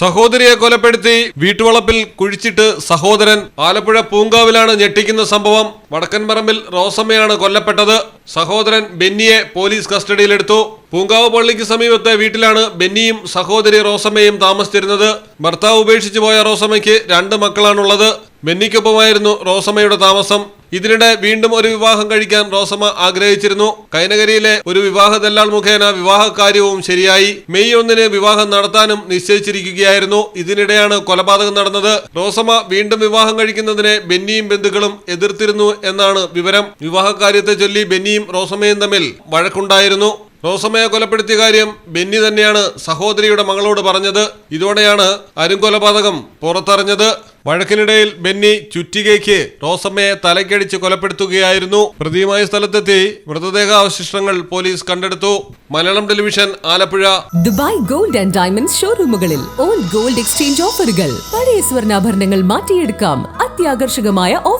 സഹോദരിയെ കൊലപ്പെടുത്തി വീട്ടുവളപ്പിൽ കുഴിച്ചിട്ട് സഹോദരൻ ആലപ്പുഴ പൂങ്കാവിലാണ് ഞെട്ടിക്കുന്ന സംഭവം. വടക്കൻപറമ്പിൽ റോസമ്മയാണ് കൊല്ലപ്പെട്ടത്. സഹോദരൻ ബെന്നിയെ പോലീസ് കസ്റ്റഡിയിലെടുത്തു. പൂങ്കാവ് പള്ളിക്ക് സമീപത്തെ വീട്ടിലാണ് ബെന്നിയും സഹോദരി റോസമ്മയും താമസിച്ചിരുന്നത്. ഭർത്താവ് ഉപേക്ഷിച്ചു പോയ റോസമ്മയ്ക്ക് രണ്ട് മക്കളാണുള്ളത്. ബെന്നിക്കൊപ്പമായിരുന്നു റോസമ്മയുടെ താമസം. ഇതിനിടെ വീണ്ടും ഒരു വിവാഹം കഴിക്കാൻ റോസമ്മ ആഗ്രഹിച്ചിരുന്നു. കൈനഗരിയിലെ ഒരു വിവാഹ ദല്ലാൾ മുഖേന വിവാഹ കാര്യവും ശരിയായി. മെയ് ഒന്നിന് വിവാഹം നടത്താനും നിശ്ചയിച്ചിരിക്കുകയായിരുന്നു. ഇതിനിടെയാണ് കൊലപാതകം നടന്നത്. റോസമ്മ വീണ്ടും വിവാഹം കഴിക്കുന്നതിനെ ബെന്നിയും ബന്ധുക്കളും എതിർത്തിരുന്നു എന്നാണ് വിവരം. വിവാഹ കാര്യത്തെ ചൊല്ലി ബെന്നിയും റോസമ്മയും തമ്മിൽ വഴക്കുണ്ടായിരുന്നു. റോസമ്മയെ കൊലപ്പെടുത്തിയ കാര്യം ബെന്നി തന്നെയാണ് സഹോദരിയുടെ മകളോട് പറഞ്ഞത്. ഇതോടെയാണ് അരും കൊലപാതകം പുറത്തറിഞ്ഞത്. വഴക്കിനിടയിൽ ബെന്നി ചുറ്റികയ്ക്ക് റോസമ്മയെ തലക്കടിച്ച് കൊലപ്പെടുത്തുകയായിരുന്നു. പ്രതിയുമായ സ്ഥലത്തെത്തി മൃതദേഹ അവശിഷ്ടങ്ങൾ പോലീസ് കണ്ടെടുത്തു. Malayalam television Alappuzha. Dubai gold and diamond ഷോറൂമുകളിൽ old gold exchange ഓഫറുകൾ. പഴയ സ്വർണാഭരണങ്ങൾ മാറ്റിയെടുക്കാം. അത്യാകർഷകമായ